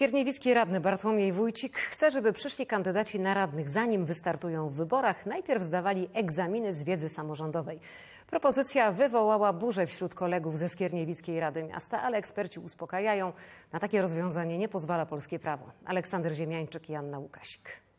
Skierniewicki radny Bartłomiej Wójcik chce, żeby przyszli kandydaci na radnych, zanim wystartują w wyborach, najpierw zdawali egzaminy z wiedzy samorządowej. Propozycja wywołała burzę wśród kolegów ze Skierniewickiej Rady Miasta, ale eksperci uspokajają, na takie rozwiązanie nie pozwala polskie prawo. Aleksander Ziemiańczyk i Anna Łukasik.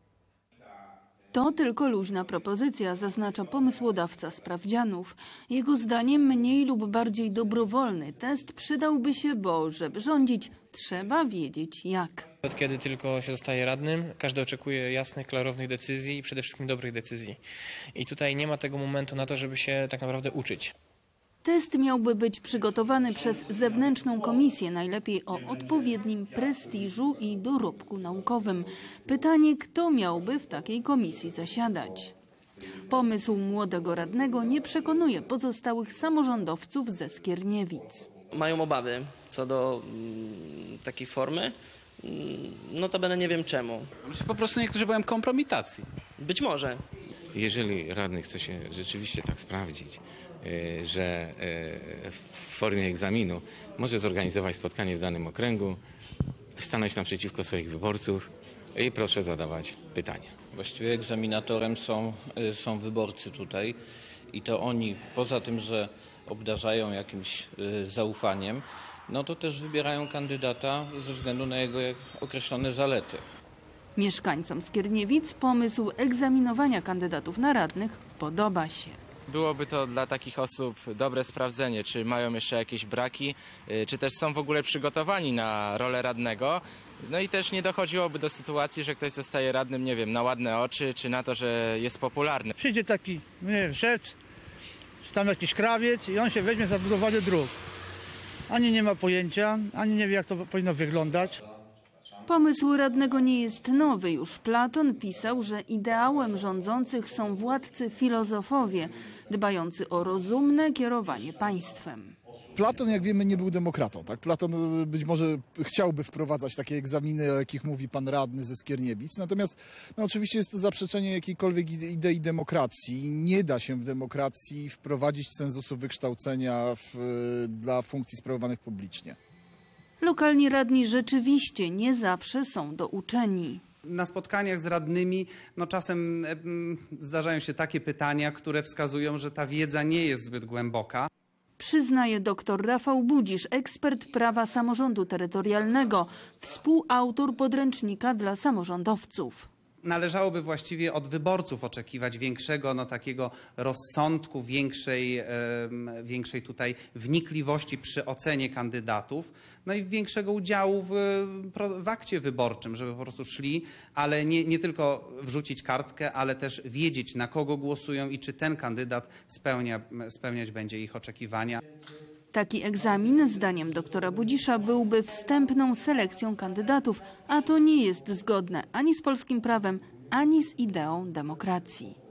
To tylko luźna propozycja, zaznacza pomysłodawca sprawdzianów. Jego zdaniem mniej lub bardziej dobrowolny test przydałby się, bo żeby rządzić, trzeba wiedzieć jak. Od kiedy tylko się zostaje radnym, każdy oczekuje jasnych, klarownych decyzji i przede wszystkim dobrych decyzji. I tutaj nie ma tego momentu na to, żeby się tak naprawdę uczyć. Test miałby być przygotowany przez zewnętrzną komisję, najlepiej o odpowiednim prestiżu i dorobku naukowym. Pytanie, kto miałby w takiej komisji zasiadać? Pomysł młodego radnego nie przekonuje pozostałych samorządowców ze Skierniewic. mają obawy co do mm, takiej formy. Mm, No to będę nie wiem czemu. Może po prostu niektórzy boją kompromitacji. Być może. Jeżeli radny chce się rzeczywiście tak sprawdzić, y, że y, w formie egzaminu może zorganizować spotkanie w danym okręgu, stanąć naprzeciwko swoich wyborców i proszę zadawać pytania. Właściwie egzaminatorem są, y, są wyborcy tutaj i to oni, poza tym, że obdarzają jakimś zaufaniem, no to też wybierają kandydata ze względu na jego określone zalety. Mieszkańcom Skierniewic pomysł egzaminowania kandydatów na radnych podoba się. Byłoby to dla takich osób dobre sprawdzenie, czy mają jeszcze jakieś braki, y, czy też są w ogóle przygotowani na rolę radnego. No i też nie dochodziłoby do sytuacji, że ktoś zostaje radnym, nie wiem, na ładne oczy, czy na to, że jest popularny. Przyjdzie taki, nie wiem, szef, czy tam jakiś krawiec i on się weźmie za budowanie dróg. Ani nie ma pojęcia, ani nie wie, jak to powinno wyglądać. Pomysł radnego nie jest nowy. Już Platon pisał, że ideałem rządzących są władcy filozofowie, dbający o rozumne kierowanie państwem. Platon, jak wiemy, nie był demokratą. Tak? Platon y, być może chciałby wprowadzać takie egzaminy, o jakich mówi pan radny ze Skierniewic. Natomiast no, oczywiście jest to zaprzeczenie jakiejkolwiek ide- idei demokracji. Nie da się w demokracji wprowadzić cenzusu wykształcenia w, y, dla funkcji sprawowanych publicznie. Lokalni radni rzeczywiście nie zawsze są douczeni. Na spotkaniach z radnymi no czasem em, zdarzają się takie pytania, które wskazują, że ta wiedza nie jest zbyt głęboka. Przyznaje dr Rafał Budzisz, ekspert prawa samorządu terytorialnego, współautor podręcznika dla samorządowców. Należałoby właściwie od wyborców oczekiwać większego no, takiego rozsądku, większej, większej tutaj wnikliwości przy ocenie kandydatów, no i większego udziału w, w akcie wyborczym, żeby po prostu szli, ale nie, nie tylko wrzucić kartkę, ale też wiedzieć na kogo głosują i czy ten kandydat spełnia, spełniać będzie ich oczekiwania. Taki egzamin, zdaniem doktora Budzisza, byłby wstępną selekcją kandydatów, a to nie jest zgodne ani z polskim prawem, ani z ideą demokracji.